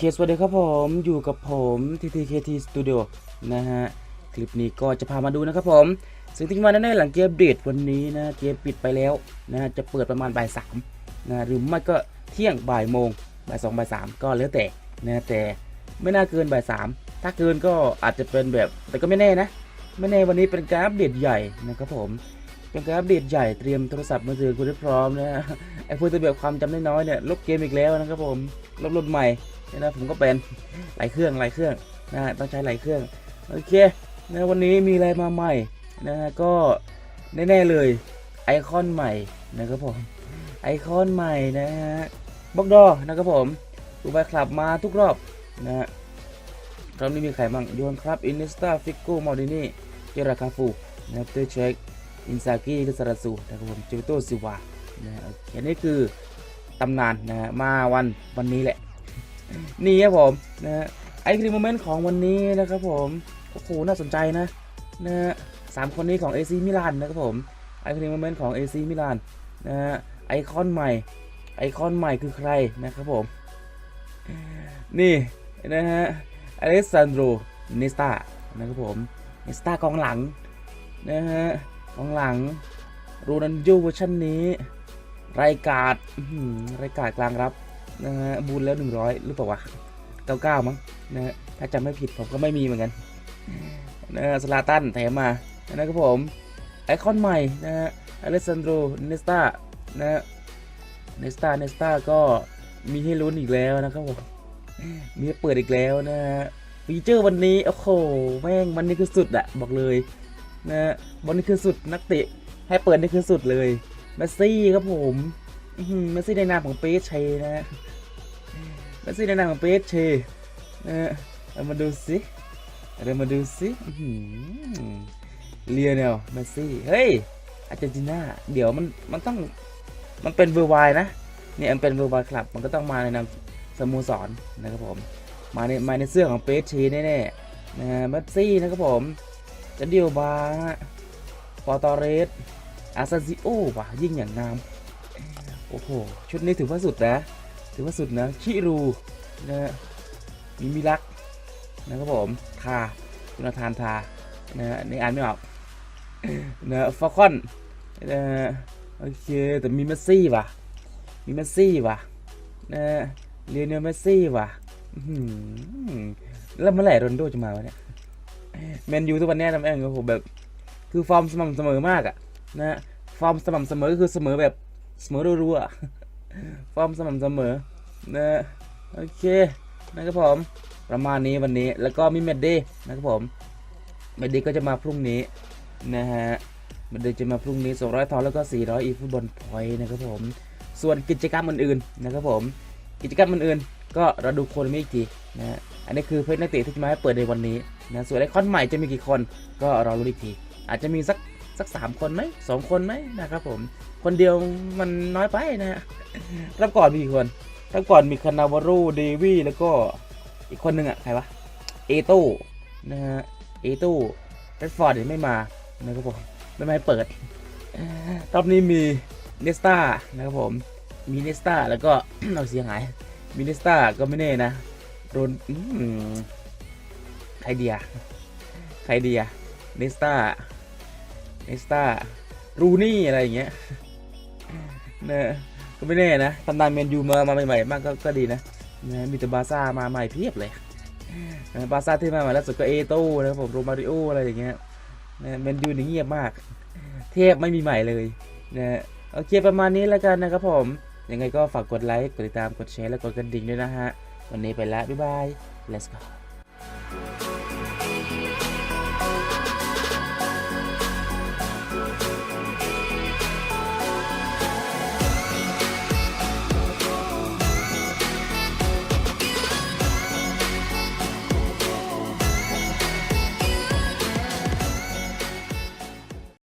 เคสวัสดีครับผมอยู่กับผม TTKT Studio นะฮะ คลิปนี้ก็จะพามาดูนะครับผม สิ่งที่มาแน่ๆหลังเกมเดทวันนี้นะเกมปิดไปแล้วนะจะเปิดประมาณบ่ายสามนะหรือไม่ก็เที่ยงบ่ายโมงบ่ายสองบ่ายสามก็แล้วแต่นะแต่ไม่น่าเกินบ่ายสามถ้าเกินก็อาจจะเป็นแบบแต่ก็ไม่แน่นะ ไม่แน่วันนี้เป็นการอัปเดตใหญ่นะครับผมเป็นการอัปเดตใหญ่เตรียมโทรศัพท์มือถือคุณให้พร้อมนะไอ้พวกตัวแบบความจำน้อยๆเนี่ยลบเกมอีกแล้วนะครับผมลบรุ่นใหม่ นี่นะผมก็เป็นหลายเครื่องหลายเครื่องนะฮะต้องใช้หลายเครื่องโอเคนะวันนี้มีอะไรมาใหม่นะฮะก็แน่ๆเลยไอคอนใหม่นะครับผมไอคอนใหม่นะฮะบล็อกดอนะครับผมดูไปคลับมาทุกรอบนะฮะรอบนี้มีใครบ้างโยนครับอินนิสตาฟิกโกมอดินี่เจราคาฟูนะเตอร์เช็คอินซากิลิซาราซูนะครับผมจิวโตซิวานะฮะโอเคอันนี้คือตำนานนะฮะมาวันวันนี้แหละ นี่ครับผมนะฮะไอครีมโมเมนต์ของวันนี้นะครับผมโอ้โหน่าสนใจนะนะฮะสามคนนี้ของ AC มิลานนะครับผมไอครีมโมเมนต์ของ AC มิลานนะฮะไอคอนใหม่ ไอคอนใหม่คือใครนะครับผม นี่นะฮะอเล็กซานโดเนสตานะครับผมเนสตากองหลังนะฮะกองหลังโรนันโยเวอร์ชันนี้ รายการรายการกลางรับ นะฮะบูนแล้ว100หรือเปล่าวะ99มั้งนะฮะถ้าจำไม่ผิดผมก็ไม่มีเหมือนกันนะฮะสลาตันแถมมานะครับผมไอคอนใหม่นะฮะอเลสซานโดเนสตานะฮะเนสตาเนสตาก็มีให้ลุ้นอีกแล้วนะครับผมมีให้เปิดอีกแล้วนะฮะฟีเจอร์วันนี้ โอ้โห แม่งมันนี่คือสุดอะบอกเลยนะฮะบอลนี่คือสุดนักเตะให้เปิดนี่คือสุดเลยเมสซี่ครับผมอื้อหือ เมสซี่ในนามของเปเชนะฮะเมสซี่ในนามของเปเชนะฮะเรามาดูสิเรามาดูสิเลียเนลเมสซี่ เฮ้ย อาร์เจนตินาเดี๋ยวมัน มันต้อง มันเป็นเวอร์ไวนะ เนี่ยมันเป็นเวอร์ไวคลับ มันก็ต้องมาในนามสโมสรนะครับผม มาใน มาในเสื้อของเปเชแน่ๆนะฮะเมสซี่นะครับผมจะเดียวบาปอตอเรสอาซาซิโอว่ะยิ่งอย่างงาม โอ้โห ชุดนี้ถือว่าสุดนะ ถือว่าสุดนะ ชิรูนะมีมิลักนะครับผม ทาคุณทานทา นะนี่อ่านไม่ออกนะฟอคอนนะโอเค แต่มีเมสซี่ว่ะ มีเมสซี่ว่ะนะเรียนเนลเมสซี่ว่ะแล้วเมื่อไหร่โรนโดจะมาวะเนี่ยแมนยูทุกวันนี้ยนะแม่งโอ้โหแบบ คือฟอร์มสม่ำเสมอมากอะนะฮะฟอร์มสม่ำเสมอก็คือเสมอแบบ เสมอรัวๆฟอร์มสม่ำเสมอนะโอเคนะครับผม ประมาณนี้วันนี้แล้วก็มีเมดเดย์นะครับผมเมดเดย์ก็จะมาพรุ่งนี้นะฮะเมดเดย์จะมาพรุ่งนี้ 200ทองแล้วก็ 400 อีฟุตบอลพอยต์นะครับผม ส่วนกิจกรรมอื่นๆนะครับผม กิจกรรมอื่นๆ ก็เราดูคนไม่อีกทีนะฮะอันนี้คือเพชรนักเตะที่จะมาให้เปิดในวันนี้นะส่วนไอคอนใหม่จะมีกี่คนก็รอรู้อีกทีอาจจะมีสัก สักสามคนไหมสองคนไหมนะครับผม คนเดียวมันน้อยไปนะฮะรับก่อนมีกี่คนรับก่อนมีคานาวารูเดวี่แล้วก็อีกคนหนึ่งอะใครวะเอโต้นะฮะเอโต้เรดฟอร์ดยังไม่มานะครับผมไม่มาเปิดรอบนี้มีเนสตานะครับผมมีเนสตาแล้วก็เราเสียหายมีเนสตาก็ไม่แน่นะโดนใครเดียใครเดีอะเนสตา เนสตารูนี่อะไรอย่างเงี้ยนะก็ไม่แน่นะตำนานเมนยูมามาใหม่ๆมากก็ก็ดีนะนะมีแต่บาซ่ามาใหม่เพียบเลยนะบาซ่าที่มาใหม่ล่าสุดก็เอโต้นะครับผมโรมาริโออะไรอย่างเงี้ยนะเมนยูนี่เงียบมาก เทพไม่มีใหม่เลยนะโอเคประมาณนี้แล้วกันนะครับผม ยังไงก็ฝากกดไลค์ กดติดตาม กดแชร์ และกดกระดิ่งด้วยนะฮะ วันนี้ไปแล้วบ๊ายบาย let's go